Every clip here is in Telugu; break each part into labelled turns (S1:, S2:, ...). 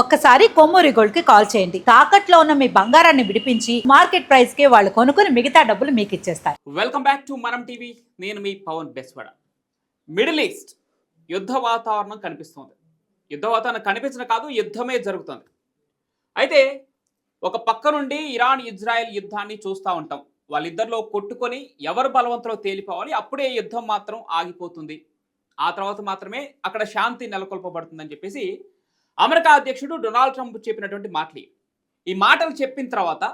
S1: ఒక్కసారి కొమ్మూరి గోల్డ్కి కాల్ చేయండి. తాకట్లో ఉన్న మీ బంగారాన్ని విడిపించి మార్కెట్ ప్రైస్కి వాళ్ళు కొనుక్కుని మిగతా డబ్బులు మీకు ఇచ్చేస్తారు.
S2: Welcome back to Manam TV. నేను మీ పవన్ బెస్వడ. మిడిల్ ఈస్ట్ యుద్ధ వాతావరణం కనిపిస్తుంది. యుద్ధ వాతావరణం కనిపించడం కాదు యుద్ధమే జరుగుతుంది. అయితే ఒక పక్క నుండి ఇరాన్ ఇజ్రాయెల్ యుద్ధాన్ని చూస్తూ ఉంటాం. వాళ్ళిద్దరిలో కొట్టుకొని ఎవరు బలవంతులో తేలిపోవాలి అప్పుడే యుద్ధం మాత్రం ఆగిపోతుంది. ఆ తర్వాత మాత్రమే అక్కడ శాంతి నెలకొల్పబడుతుందని చెప్పేసి అమెరికా అధ్యక్షుడు డొనాల్డ్ ట్రంప్ చెప్పినటువంటి మాటలు ఈ మాటలు చెప్పిన తర్వాత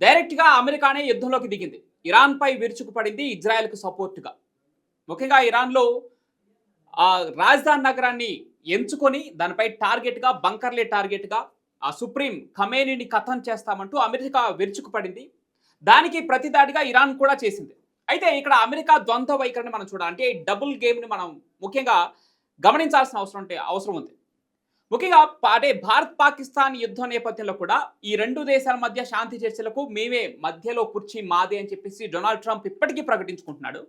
S2: డైరెక్ట్గా అమెరికానే యుద్ధంలోకి దిగింది. ఇరాన్పై విరుచుకుపడింది ఇజ్రాయెల్కు సపోర్టుగా. ముఖ్యంగా ఇరాన్లో ఆ రాజధాని నగరాన్ని ఎంచుకొని దానిపై టార్గెట్గా బంకర్లే టార్గెట్గా ఆ సుప్రీం ఖమేనీని కథం చేస్తామంటూ అమెరికా విరుచుకుపడింది. దానికి ప్రతిదాడిగా ఇరాన్ కూడా చేసింది. అయితే ఇక్కడ అమెరికా ద్వంద్వ వైఖరిని మనం చూడాలి. అంటే డబుల్ గేమ్ని మనం ముఖ్యంగా గమనించాల్సిన అవసరం ఉంటే అవసరం ఉంది. ముఖ్యంగా పా- అంటే భారత్ పాకిస్తాన్ యుద్ధం నేపథ్యంలో కూడా ఈ రెండు దేశాల మధ్య శాంతి చర్చలకు మేమే మధ్యలో కుర్చీ మాదే అని చెప్పేసి డొనాల్డ్ ట్రంప్ ఇప్పటికీ ప్రకటించుకుంటున్నాడు.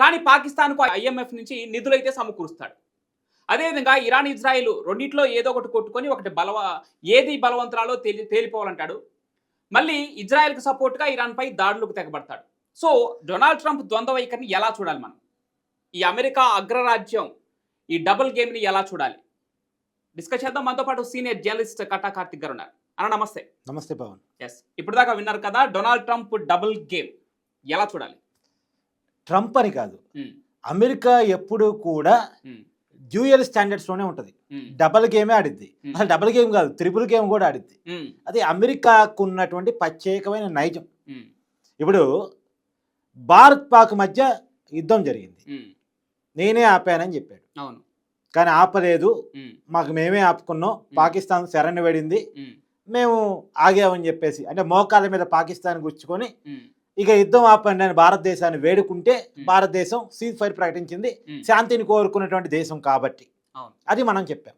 S2: కానీ పాకిస్తాన్కు ఐఎంఎఫ్ నుంచి నిధులైతే సమకూరుస్తాడు. అదేవిధంగా ఇరాన్ ఇజ్రాయిల్ రెండిట్లో ఏదో ఒకటి కొట్టుకొని ఒకటి బలవ ఏది బలవంతరాలో తేలి తేలిపోవాలంటాడు. మళ్ళీ ఇజ్రాయెల్కి సపోర్ట్గా ఇరాన్పై దాడులకు తెగబడతాడు. సో డొనాల్డ్ ట్రంప్ ద్వంద్వ వైఖరిని ఎలా చూడాలి మనం? ఈ అమెరికా అగ్రరాజ్యం ఈ డబుల్ గేమ్ని ఎలా చూడాలి? డిస్కస్ చేద్దాం. మనతో పాటు సీనియర్ జర్నలిస్ట్ కటా కార్తిక్ గారు ఉన్నారు. అన్న నమస్తే.
S3: నమస్తే పవన్.
S2: ఎస్ ఇప్పుడు దాకా విన్నారు కదా డొనాల్డ్ ట్రంప్ డబుల్ గేమ్. ఎలా చూడాలి?
S3: ట్రంప్ అని కాదు.
S2: ఉమ్,
S3: అమెరికా ఎప్పుడు కూడా
S2: ఉమ్,
S3: డ్యూయల్ స్టాండర్డ్స్లోనే ఉంటుంది.
S2: ఉమ్,
S3: డబల్ గేమే ఆడిద్ది.
S2: Hmm.
S3: అసలు డబల్ గేమ్ కాదు త్రిపుల్ గేమ్ కూడా ఆడిద్ది. అది అమెరికాకు ఉన్నటువంటి ప్రత్యేకమైన నైజం. ఇప్పుడు భారత్ పాక్ మధ్య యుద్ధం జరిగింది. నేనే ఆపానని చెప్పాడు.
S2: అవును.
S3: కానీ ఆపలేదు. మాకు మేమే ఆపుకున్నాం. పాకిస్తాన్ శరణ్ పడింది మేము ఆగామని చెప్పేసి అంటే మోకాళ్ళ మీద పాకిస్తాన్ గుచ్చుకొని ఇక యుద్ధం ఆపండి అని భారతదేశాన్ని వేడుకుంటే భారతదేశం సీజ్ ఫైర్ ప్రకటించింది. శాంతిని కోరుకున్నటువంటి దేశం కాబట్టి. అది మనం చెప్పాం.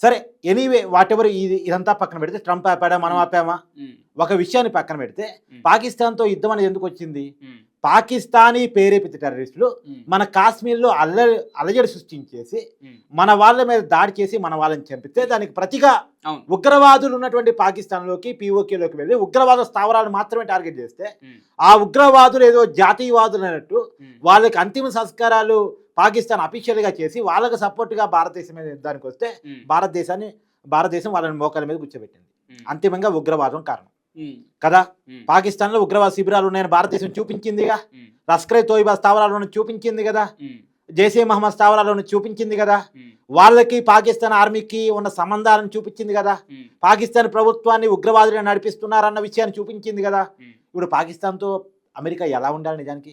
S3: సరే ఎనీవే వాట్ ఎవర్ ఇది ఇదంతా పక్కన పెడితే ట్రంప్ ఆపాడా మనం ఆపామా? ఒక విషయాన్ని పక్కన పెడితే పాకిస్తాన్తో యుద్ధం అనేది ఎందుకు వచ్చింది? పాకిస్తానీ ప్రేరేపిత టెర్రరిస్టులు మన కాశ్మీర్లో అల్లరి అలజడి సృష్టించేసి మన వాళ్ళ మీద దాడి చేసి మన వాళ్ళని చంపితే దానికి ప్రతిగా ఉగ్రవాదులు ఉన్నటువంటి పాకిస్తాన్లోకి పీఓకేలోకి వెళ్ళి ఉగ్రవాద స్థావరాలు మాత్రమే టార్గెట్ చేస్తే ఆ ఉగ్రవాదులు ఏదో జాతీయవాదులు అన్నట్టు వాళ్ళకి అంతిమ సంస్కారాలు పాకిస్తాన్ అఫీషియల్గా చేసి వాళ్ళకి సపోర్ట్గా భారతదేశం మీద యుద్ధానికి వస్తే భారతదేశాన్ని భారతదేశం వాళ్ళని మోకాల మీద కూర్చోబెట్టింది. అంతిమంగా ఉగ్రవాదం కారణం. కదా?
S2: ఉమ్,
S3: పాకిస్తాన్లో ఉగ్రవాద శిబిరాలు ఉన్నాయని భారతదేశం చూపించిందిగా?
S2: ఉమ్,
S3: లస్కరే తోయిబా స్థావరాలను చూపించింది కదా? జైసే మహమ్మద్ స్థావరాలను చూపించింది కదా? వాళ్ళకి పాకిస్తాన్ ఆర్మీకి ఉన్న సంబంధాలను చూపించింది కదా? పాకిస్తాన్ ప్రభుత్వాన్ని ఉగ్రవాదులు నడిపిస్తున్నారన్న విషయాన్ని చూపించింది కదా? ఇప్పుడు పాకిస్తాన్తో అమెరికా ఎలా ఉండాలి నిజానికి?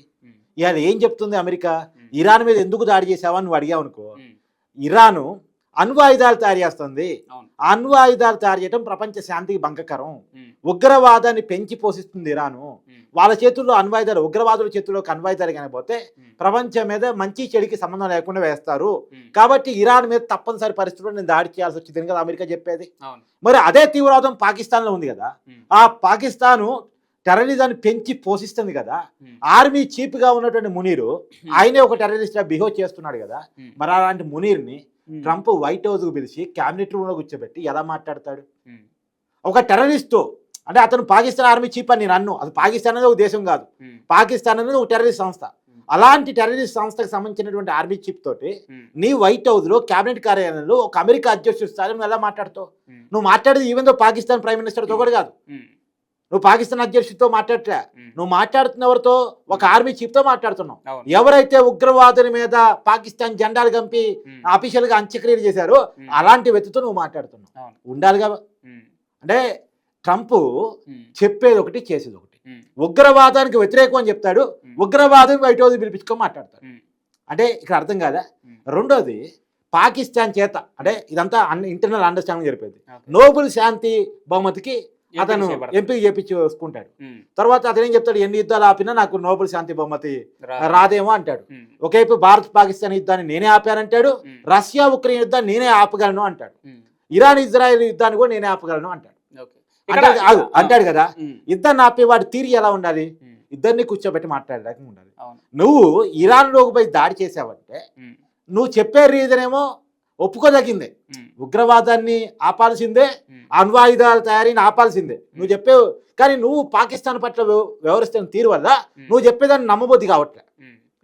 S3: ఇవాళ ఏం చెప్తుంది అమెరికా? ఇరాన్ మీద ఎందుకు దాడి చేసావా నువ్వు అడిగావు అనుకో ఇరాను అణ్వాయుధాలు తయారు చేస్తుంది. అణ్వాయుధాలు తయారు చేయడం ప్రపంచ శాంతికి భంగకరం. ఉగ్రవాదాన్ని పెంచి పోషిస్తుంది ఇరాను. వాళ్ళ చేతుల్లో అణ్వాయుధాలు ఉగ్రవాదుల చేతుల్లోకి అణ్వాయుధాలు కనిపోతే ప్రపంచం మీద మంచి చెడికి సంబంధం లేకుండా వేస్తారు. కాబట్టి ఇరాన్ మీద తప్పనిసరి పరిస్థితుల్లో నేను దాడి చేయాల్సి వచ్చింది కదా అమెరికా చెప్పేది. మరి అదే తీవ్రవాదం పాకిస్తాన్లో ఉంది కదా. ఆ పాకిస్తాను టెర్రరిజాన్ని పెంచి పోషిస్తుంది కదా. ఆర్మీ చీఫ్గా ఉన్నటువంటి మునీరు ఆయనే ఒక టెర్రరిస్ట్ బిహేవ్ చేస్తున్నాడు కదా. మరి అలాంటి మునీర్ని ట్రంప్ వైట్ హౌస్కు పిలిచి క్యాబినెట్ రూమ్లో కూర్చోబెట్టి ఎలా మాట్లాడతాడు?
S2: ఉమ్,
S3: ఒక టెర్రరిస్ట్. అంటే అతను పాకిస్తాన్ ఆర్మీ చీఫ్ అని నేను అన్ను. అది పాకిస్తాన్ అనేది ఒక దేశం కాదు.
S2: ఉమ్,
S3: పాకిస్తాన్ అనేది ఒక టెర్రరిస్ట్ సంస్థ. అలాంటి టెర్రరిస్ట్ సంస్థకు సంబంధించినటువంటి ఆర్మీ చీఫ్ తోటి నీ వైట్ హౌస్లో క్యాబినెట్ కార్యాలయంలో ఒక అమెరికా అధ్యక్షుడు స్థాయి నువ్వు ఎలా మాట్లాడుతావు? నువ్వు మాట్లాడేది ఈవెన్ దో పాకిస్తాన్ ప్రైమ్ మినిస్టర్తో కూడా కాదు. నువ్వు పాకిస్తాన్ అధ్యక్షుడితో మాట్లాడట్లే. నువ్వు మాట్లాడుతున్న ఎవరితో? ఒక ఆర్మీ చీఫ్తో మాట్లాడుతున్నావు ఎవరైతే ఉగ్రవాదుల మీద పాకిస్తాన్ జెండాలు కంపి
S2: ఉమ్,
S3: అఫీషియల్గా అంత్యక్రియలు చేశారో అలాంటి వ్యక్తితో నువ్వు మాట్లాడుతున్నావు. ఉండాలిగా? అంటే ట్రంప్ చెప్పేది ఒకటి చేసేది ఒకటి. ఉగ్రవాదానికి వ్యతిరేకం అని చెప్తాడు ఉగ్రవాదం వైట్ హౌస్ పిలిపించుకొని మాట్లాడతాడు. అంటే ఇక్కడ అర్థం కాదా? రెండోది పాకిస్తాన్ చేత అంటే ఇదంతా ఇంటర్నల్ అండర్స్టాండింగ్ జరిపేది. నోబుల్ శాంతి బహుమతికి అతను
S2: ఎంపిక
S3: చేపించుకుంటాడు
S2: ఉమ్,
S3: తర్వాత అతను ఏం చెప్తాడు? ఎన్ని యుద్ధాలు ఆపినా నాకు నోబెల్ శాంతి బహుమతి రాదేమో అంటాడు. ఒకవైపు భారత్ పాకిస్తాన్ యుద్ధాన్ని నేనే ఆపానంటాడు రష్యా ఉక్రెయిన్ యుద్ధాన్ని నేనే ఆపగలను అంటాడు. ఇరాన్ ఇజ్రాయెల్ యుద్ధాన్ని కూడా నేనే ఆపగలను అంటాడు. అంటాడు కదా యుద్ధాన్ని ఆపే వాడి తీరి ఎలా ఉండాలి? ఇద్దరిని కూర్చోబెట్టి మాట్లాడడానికి ఉండాలి. నువ్వు ఇరాన్లోకి పోయి దాడి చేసావంటే నువ్వు చెప్పే రీజన్ ఏమో ఒప్పుకోదగిందే. ఉగ్రవాదాన్ని ఆపాల్సిందే అణ్వాయుధాల తయారీని ఆపాల్సిందే. నువ్వు చెప్పేవు కానీ నువ్వు పాకిస్తాన్ పట్ల వ్యవ- వ్యవహరిస్తున్న తీరు వల్ల నువ్వు చెప్పేదాన్ని నమ్మబుద్ధి కావట్లే.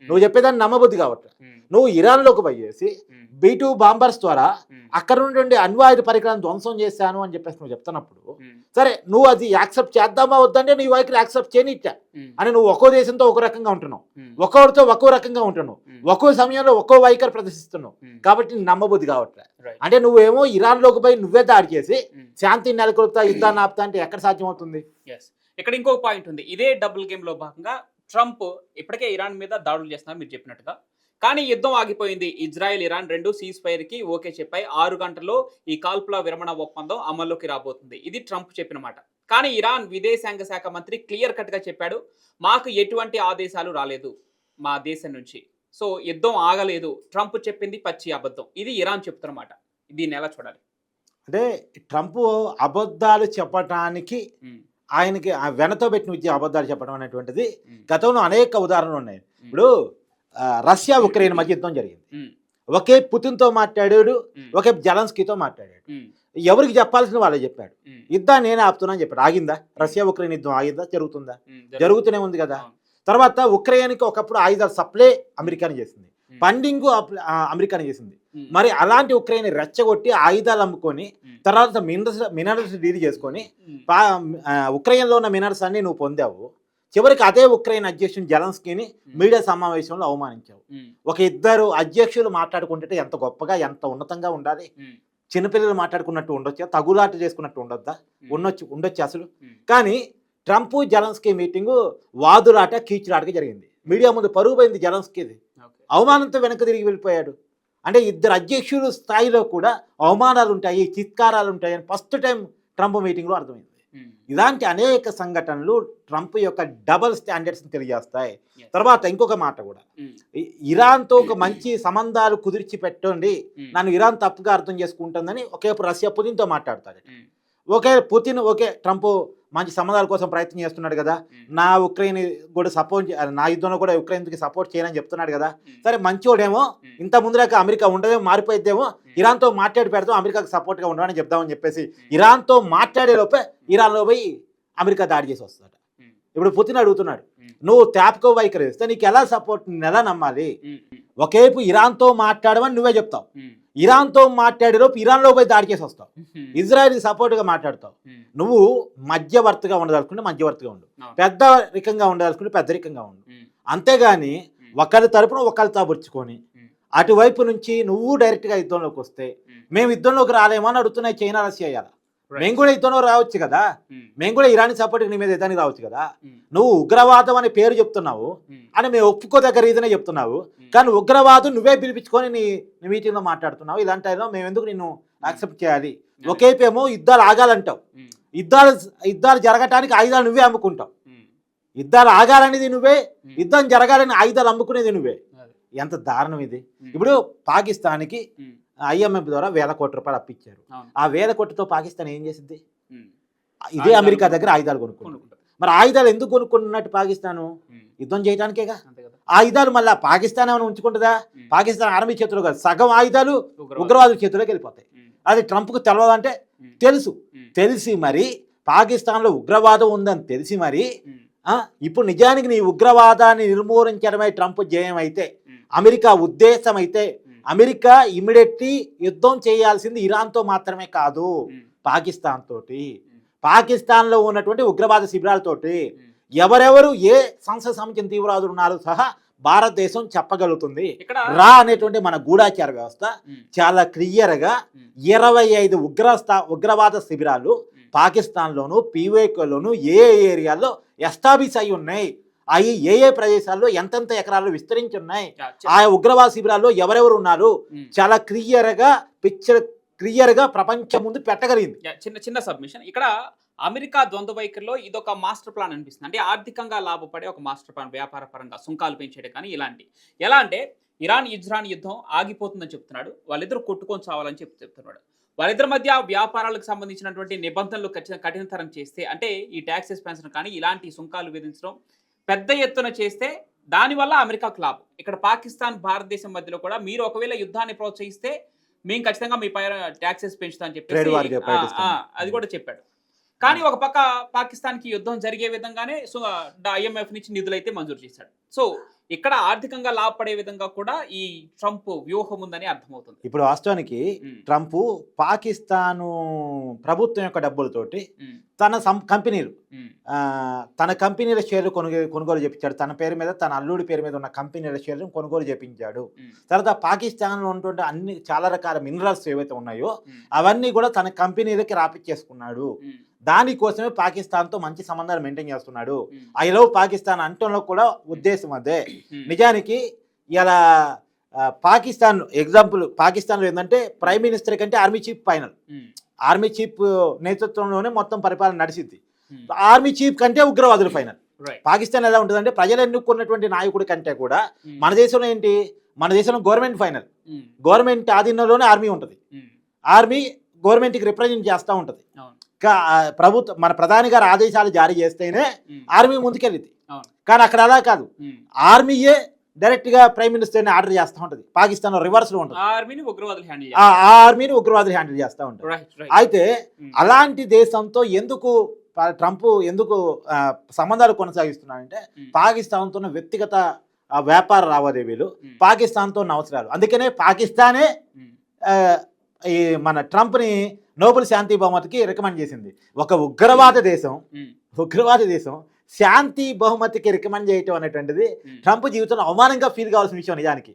S3: నువ్వు చెప్పేదాన్ని నమ్మబుద్ధి
S2: ఉమ్,
S3: నువ్వు ఇరాన్లోకి పోయేసి
S2: ఉమ్,
S3: బీ టూ బాంబర్స్ ద్వారా అక్కడ నుండి అణ్వాయుధ పరికరాలను ధ్వంసం చేశాను అని చెప్పేసి నువ్వు చెప్తున్నప్పుడు సరే నువ్వు అది యాక్సెప్ట్ చేద్దామా వద్దంటే నీ వైఖరి యాక్సెప్ట్ చేయనిచ్చా? అని నువ్వు ఒక్కో దేశంతో ఒక రకంగా ఉంటున్నావు. ఒక్కొక్కరితో ఒక్కో రకంగా ఉంటున్నావు. ఒక్కో సమయంలో ఒక్కో వైఖరి ప్రదర్శిస్తున్నావు. కాబట్టి నమ్మబుద్ధి కావట్లే. అంటే నువ్వేమో ఇరాన్లోకి పోయి నువ్వే దాడి చేసి శాంతిని నెలకొల్పుతా యుద్ధాన్ని ఆపుతా అంటే ఎక్కడ సాధ్యమవుతుంది
S2: yes. ఇక్కడ ఇంకో పాయింట్ ఉంది. ఇదే డబుల్ గేమ్లో భాగంగా ట్రంప్ ఇప్పటికే ఇరాన్ మీద దాడులు చేస్తున్నారు మీరు చెప్పినట్టుగా. కానీ యుద్ధం ఆగిపోయింది. ఇజ్రాయెల్ ఇరాన్ రెండు సీజ్ ఫైర్కి ఓకే చెప్పాయి. ఆరు గంటల్లో ఈ కాల్పుల విరమణ ఒప్పందం అమల్లోకి రాబోతుంది. ఇది ట్రంప్ చెప్పిన మాట. కానీ ఇరాన్ విదేశాంగ శాఖ మంత్రి క్లియర్ కట్గా చెప్పాడు మాకు ఎటువంటి ఆదేశాలు రాలేదు మా దేశం నుంచి. సో యుద్ధం ఆగలేదు. ట్రంప్ చెప్పింది పచ్చి అబద్ధం. ఇది ఇరాన్ చెప్తున్నమాట దీన్ని ఎలా చూడాలి?
S3: అంటే ట్రంప్ అబద్ధాలు చెప్పటానికి ఆయనకి ఆ వెనతో పెట్టిన విద్య అబద్ధాలు చెప్పడం అనేటువంటిది గతంలో అనేక ఉదాహరణలు ఉన్నాయి. ఇప్పుడు రష్యా ఉక్రెయిన్ మధ్య యుద్ధం జరిగింది. ఒకే పుతిన్తో మాట్లాడాడు ఒకే జలన్స్కీతో మాట్లాడాడు. ఎవరికి చెప్పాల్సిన వాళ్ళే చెప్పాడు. యుద్ధాన్ని నేనే ఆపుతున్నా అని చెప్పాడు. ఆగిందా? రష్యా ఉక్రెయిన్ యుద్ధం ఆగిందా? జరుగుతుందా? జరుగుతూనే ఉంది కదా. తర్వాత ఉక్రెయిన్కి ఒకప్పుడు ఆయుధాలు సప్లై అమెరికాని చేసింది. ఫండింగ్ అమెరికాని చేసింది. మరి అలాంటి ఉక్రెయిన్ రెచ్చగొట్టి ఆయుధాలు అమ్ముకొని తర్వాత మినరల్స్ మినరల్స్ డీల్ చేసుకొని ఉక్రెయిన్లో ఉన్న మినరల్స్ అన్ని నువ్వు పొందావు. చివరికి అదే ఉక్రెయిన్ అధ్యక్షుడు జలన్స్కీని మీడియా సమావేశంలో అవమానించావు. ఒక ఇద్దరు అధ్యక్షులు మాట్లాడుకుంటే ఎంత గొప్పగా ఎంత ఉన్నతంగా ఉండాలి? చిన్నపిల్లలు మాట్లాడుకున్నట్టు ఉండొచ్చా? తగులాట చేసుకున్నట్టు ఉండొద్దా? ఉండొచ్చు ఉండొచ్చు అసలు? కానీ ట్రంప్ జలన్స్కీ మీటింగు వాదులాట కీచులాటగా జరిగింది. మీడియా ముందు పరుగు పోయింది జలన్స్కీది. అవమానంతో వెనక్కి తిరిగి వెళ్ళిపోయాడు. అంటే ఇద్దరు అధ్యక్షులు స్థాయిలో కూడా అవమానాలు ఉంటాయి చిత్కారాలు ఉంటాయి అని ఫస్ట్ టైం ట్రంప్ మీటింగ్లో అర్థమైంది.
S2: ఉమ్,
S3: ఇలాంటి అనేక సంఘటనలు ట్రంప్ యొక్క డబల్ స్టాండర్డ్స్ని తెలియజేస్తాయి. తర్వాత ఇంకొక మాట కూడా. ఇ- ఇరాన్తో ఒక మంచి సంబంధాలు కుదిర్చి పెట్టండి.
S2: ఉమ్,
S3: నన్ను ఇరాన్ తప్పుగా అర్థం చేసుకుంటుందని ఒకే రష్యా పుతిన్తో మాట్లాడతాడు ఒకే పుతిన్ ఓకే ట్రంప్ మంచి సంబంధాల కోసం ప్రయత్నం చేస్తున్నాడు కదా. నా ఉక్రెయిన్ కూడా సపోర్ట్ నా యుద్ధంలో కూడా ఉక్రెయిన్కి సపోర్ట్ చేయనని చెప్తున్నాడు కదా. సరే మంచోడేమో
S2: ఉమ్,
S3: ఇంత ముందులాక అమెరికా ఉండదేమో మారిపోయిద్దేమో ఇరాన్తో మాట్లాడి పెడతాం అమెరికాకి సపోర్ట్గా ఉండమని చెప్దామని చెప్పేసి ఇరాన్తో మాట్లాడే లోపే ఇరాన్లో పోయి అమెరికా దాడి చేసి వస్తాడు
S2: ఉమ్,
S3: ఇప్పుడు పుతిన్ అడుగుతున్నాడు నువ్వు ట్యాప్కో వైఖరి ఇస్తే నీకు ఎలా సపోర్ట్ నేను ఎలా నమ్మాలి? ఒకేపు ఇరాన్తో మాట్లాడమని నువ్వే చెప్తావు. ఇరాన్తో మాట్లాడేలోపు ఇరాన్లో పోయి దాడి చేసి వస్తావు. ఇజ్రాయెల్కి సపోర్ట్గా మాట్లాడతావు. నువ్వు మధ్యవర్తిగా ఉండదలుచుకుంటే మధ్యవర్తిగా ఉండు.
S2: అవును.
S3: పెద్దరికంగా ఉండదలుచుకుంటే పెద్దరికంగా ఉండు. అంతేగాని ఒకరి తరపున ఒకరి తాబుర్చుకొని అటువైపు నుంచి నువ్వు డైరెక్ట్గా యుద్ధంలోకి వస్తే మేము యుద్ధంలోకి రాలేమో అని అడుగుతున్నాయి చైనా రష్యా
S2: right.
S3: మేము కూడా యుద్ధంలో రావచ్చు కదా.
S2: ఉమ్,
S3: మేము కూడా ఇరానీ సపోర్ట్ నీ మీద యుద్ధానికి రావచ్చు కదా.
S2: ఉమ్,
S3: నువ్వు ఉగ్రవాదం అనే పేరు చెప్తున్నావు
S2: ఉమ్,
S3: అని మేము ఒప్పుకోదగ్గ రీజనే చెప్తున్నావు. కానీ ఉగ్రవాదం నువ్వే పిలిపించుకొని నీ మీటింగ్లో మాట్లాడుతున్నావు. ఇలాంటి మేము ఎందుకు నిన్ను యాక్సెప్ట్ చేయాలి? ఒకేపేమో యుద్ధాలు ఆగాలంటావు. యుద్ధాలు యుద్ధాలు జరగటానికి ఆయుధాలు నువ్వే అమ్ముకుంటావు. యుద్ధాలు ఆగాలనేది నువ్వే యుద్ధం జరగాలని ఆయుధాలు అమ్ముకునేది నువ్వే. ఎంత దారుణం ఇది. ఇప్పుడు పాకిస్తాన్కి ఐఎంఎఫ్ ద్వారా వేల కోట్ల రూపాయలు అప్పించారు. ఆ వేల కోట్లతో పాకిస్తాన్ ఏం చేసింది ఇదే అమెరికా దగ్గర ఆయుధాలు కొనుక్కుంది
S2: కొనుక్కుంటారు.
S3: మరి ఆయుధాలు ఎందుకు కొనుక్కున్నట్టు పాకిస్తాను? యుద్ధం చేయడానికేగా ఆయుధాలు మళ్ళీ పాకిస్తాన్ ఏమైనా ఉంచుకుంటుందా? పాకిస్తాన్ ఆర్మీ చేతిలో కాదు. సగం ఆయుధాలు
S2: ఉగ్రవాదం.
S3: ఉగ్రవాదుల చేతిలోకి వెళ్ళిపోతాయి. అది ట్రంప్కు
S2: ఉమ్,
S3: తెలుసు. తెలిసి మరి పాకిస్తాన్లో ఉగ్రవాదం ఉందని తెలిసి మరి ఇప్పుడు నిజానికి నీ ఉగ్రవాదాన్ని నిర్మూలించడమే ట్రంప్ జయం అయితే అమెరికా ఉద్దేశం అయితే అమెరికా ఇమ్మీడియట్లీ యుద్ధం చేయాల్సింది ఇరాన్తో మాత్రమే కాదు పాకిస్తాన్ తోటి. పాకిస్తాన్లో ఉన్నటువంటి ఉగ్రవాద శిబిరాలతోటి. ఎవరెవరు ఏ సంస్థ సంబంధించిన తీవ్రవాదులు ఉన్నారో సహా భారతదేశం చెప్పగలుగుతుంది.
S2: ఇక్కడ
S3: రా అనేటువంటి మన గూఢాచార వ్యవస్థ చాలా క్లియర్గా ఇరవై ఐదు ఉగ్రస్థా ఉగ్రవాద శిబిరాలు పాకిస్తాన్లోను పీవేకోలోను ఏ ఏ ఏరియాల్లో ఎస్టాబ్లిష్ అయి ఉన్నాయి అవి ఏ ఏ ప్రదేశాల్లో ఎంతెంత ఎకరాలు విస్తరించి ఉన్నాయి ఆ ఉగ్రవాద శిబిరాల్లో ఎవరెవరు ఉన్నారు చాలా క్లియర్గా పిక్చర్ క్లియర్గా ప్రపంచం ముందు పెట్టగలిగింది.
S2: చిన్న చిన్న సబ్మిషన్. ఇక్కడ అమెరికా ద్వంద్వ వైఖరిలో ఇదొక మాస్టర్ ప్లాన్ అనిపిస్తుంది. అంటే ఆర్థికంగా లాభపడే ఒక మాస్టర్ ప్లాన్ వ్యాపార పరంగా సుంకాలు పెంచేయడం కానీ ఇలాంటి. ఎలా అంటే ఇరాన్ ఇజ్రాన్ యుద్ధం ఆగిపోతుందని చెప్తున్నాడు. వాళ్ళిద్దరు కొట్టుకొని చావాలని చెప్పి చెప్తున్నాడు. వాళ్ళిద్దరి మధ్య వ్యాపారాలకు సంబంధించినటువంటి నిబంధనలు ఖచ్చితంగా కఠినతరం చేస్తే అంటే ఈ ట్యాక్స్ ఎక్స్పెన్షన్ కానీ ఇలాంటి సుంకాలు విధించడం పెద్ద ఎత్తున చేస్తే దానివల్ల అమెరికాకు లాభం. ఇక్కడ పాకిస్తాన్ భారతదేశం మధ్యలో కూడా మీరు ఒకవేళ యుద్ధాన్ని ప్రోత్సహిస్తే మేము ఖచ్చితంగా మీ పైన ట్యాక్సెస్ పెంచుతా అని
S3: Trade war
S2: చెప్పేసి ఆ,
S3: ప్రకటిస్తాం.
S2: ఆ, అది కూడా చెప్పాడు. కానీ ఒక పక్క పాకిస్తాన్కి యుద్ధం జరిగే విధంగానే సో ఐఎంఎఫ్ నుంచి నిధులు అయితే మంజూరు చేశాడు. సో ఇక్కడ ఆర్థికంగా లాభపడే విధంగా కూడా ఈ ట్రంప్ వ్యూహం ఉందని అర్థమవుతుంది.
S3: ఇప్పుడు వాస్తవానికి ట్రంప్ పాకిస్తాను ప్రభుత్వం యొక్క డబ్బులతోటి తన కంపెనీలు తన కంపెనీల షేర్లు కొనుగోలు కొనుగోలు చేపించాడు. తన పేరు మీద తన అల్లుడి పేరు మీద ఉన్న కంపెనీల షేర్లను కొనుగోలు చేపించాడు. తర్వాత పాకిస్తాన్లో ఉన్నటువంటి అన్ని చాలా రకాల మినరల్స్ ఏవైతే ఉన్నాయో అవన్నీ కూడా తన కంపెనీలకి రాపిచ్చేసుకున్నాడు. దానికోసమే పాకిస్తాన్తో మంచి సంబంధాలు మెయింటైన్ చేస్తున్నాడు. ఐ లవ్ పాకిస్తాన్ అంటంలో కూడా ఉద్దేశం అదే.
S2: ఉమ్,
S3: నిజానికి ఇలా పాకిస్తాన్ ఎగ్జాంపుల్ పాకిస్తాన్లో ఏంటంటే ప్రైమ్ మినిస్టర్ కంటే army chief final army chief నేతృత్వంలోనే మొత్తం పరిపాలన నడిచింది ఆర్మీ చీఫ్ కంటే ఉగ్రవాదులు ఫైనల్ పాకిస్తాన్ ఎలా ఉంటుందంటే ప్రజలు ఎన్నుకున్నటువంటి నాయకుడి కంటే కూడా మన దేశంలో ఏంటి? మన దేశంలో గవర్నమెంట్ ఫైనల్ గవర్నమెంట్ ఆధీనంలోనే ఆర్మీ ఉంటుంది. ఆర్మీ గవర్నమెంట్కి రిప్రజెంట్ చేస్తూ ఉంటుంది. ప్రభుత్వం మన ప్రధాని గారు ఆదేశాలు జారీ చేస్తేనే ఆర్మీ ముందుకెళ్ళింది. కానీ అక్కడ అలా కాదు. ఆర్మీయే డైరెక్ట్గా ప్రైమ్ మినిస్టర్ని ఆర్డర్ చేస్తూ ఉంటుంది. పాకిస్తాన్లో రివర్స్లో ఉంటుంది.
S2: ఆ ఆర్మీని ఉగ్రవాదులు హ్యాండిల్
S3: ఆర్మీని ఉగ్రవాదులు హ్యాండిల్ చేస్తూ ఉంటారు అయితే అలాంటి దేశంతో ఎందుకు ట్రంప్ ఎందుకు సంబంధాలు కొనసాగిస్తున్నాడంటే పాకిస్తాన్తో ఉన్న వ్యక్తిగత వ్యాపార లావాదేవీలు పాకిస్తాన్తో ఉన్న అవసరాలు. అందుకనే పాకిస్తానే ఈ మన ట్రంప్ని నోబెల్ శాంతి బహుమతికి రికమెండ్ చేసింది. ఒక ఉగ్రవాద దేశం ఉగ్రవాద దేశం శాంతి బహుమతికి రికమెండ్ చేయటం అనేటువంటిది ట్రంప్ జీవితంలో అవమానంగా ఫీల్ కావాల్సిన విషయం నిజానికి.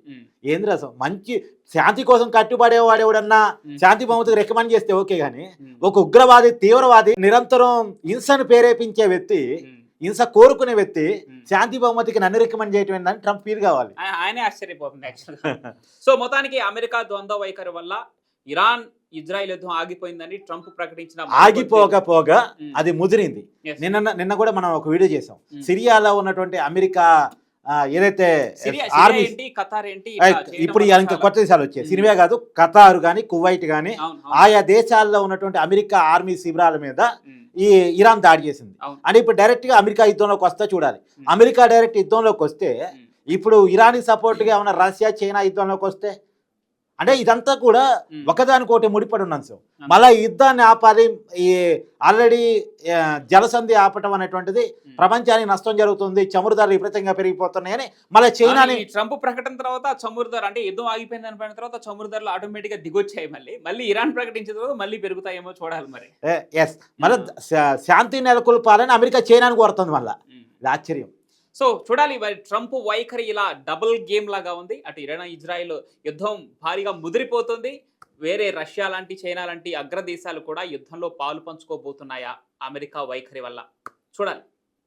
S3: ఏంది రసం మంచి శాంతి కోసం కట్టుబడేవాడేవాడన్నా శాంతి బహుమతికి రికమెండ్ చేస్తే ఓకే కానీ ఒక ఉగ్రవాది తీవ్రవాది నిరంతరం హింసను ప్రేరేపించే వ్యక్తి హింస కోరుకునే వ్యక్తి శాంతి బహుమతికి నన్ను రికమెండ్ చేయటం ఏంటని ట్రంప్ ఫీల్ కావాలి.
S2: ఆయనే ఆశ్చర్యపోతుంది యాక్చువల్గా సో మొత్తానికి అమెరికా ద్వంద్వ వైఖరి వల్ల ఇరాన్ ఇజ్రాయెల్ యుద్ధం ఆగిపోయిందని ట్రంప్ ప్రకటించిన
S3: ఆగిపోకపోగా. అది ముదిరింది. నిన్న నిన్న కూడా మనం ఒక వీడియో చేసాం. సిరియాలో ఉన్నటువంటి అమెరికా ఏదైతే ఆర్మీ ఇప్పుడు ఇంకా కొత్త దేశాలు వచ్చాయి. సిరియా కాదు ఖతారు కానీ కువైట్ కానీ. ఆయా దేశాల్లో ఉన్నటువంటి అమెరికా ఆర్మీ శిబిరాల మీద ఈ ఇరాన్ దాడి చేసింది. అంటే ఇప్పుడు డైరెక్ట్గా అమెరికా యుద్ధంలోకి వస్తే చూడాలి. అమెరికా డైరెక్ట్ యుద్ధంలోకి వస్తే ఇప్పుడు ఇరాన్కి సపోర్ట్గా ఉన్న రష్యా చైనా యుద్ధంలోకి వస్తే అంటే ఇదంతా కూడా
S2: ఉమ్.
S3: ఒకదానికొకటి ముడిపడి ఉన్న అంశం. మళ్ళీ యుద్ధాన్ని ఆపాలి ఈ ఆల్రెడీ జలసంధి ఆపటం అనేటువంటిది. ప్రపంచానికి నష్టం జరుగుతుంది చమురు ధరలు విపరీతంగా పెరిగిపోతున్నాయని మళ్ళీ చైనాని
S2: ట్రంప్ ప్రకటన తర్వాత చమురు ధర అంటే యుద్ధం ఆగిపోయింది అనిపోయిన తర్వాత చమురు ధరలు ఆటోమేటిక్గా దిగొచ్చాయి మళ్ళీ. మళ్ళీ ఇరాన్ ప్రకటించిన తర్వాత మళ్ళీ పెరుగుతాయేమో చూడాలి మరి.
S3: ఎస్ మళ్ళీ శాంతి నెలకొల్పాలని అమెరికా చైనాని కోరుతుంది మళ్ళీ. ఆశ్చర్యం.
S2: సో చూడాలి మరి ట్రంప్ వైఖరి ఇలా డబుల్ గేమ్ లాగా ఉంది. అటు ఇరాన్ ఇజ్రాయెల్ యుద్ధం భారీగా ముదిరిపోతుంది. వేరే రష్యా లాంటి చైనా లాంటి అగ్రదేశాలు కూడా యుద్ధంలో పాలు పంచుకోబోతున్నాయా అమెరికా వైఖరి వల్ల? చూడాలి.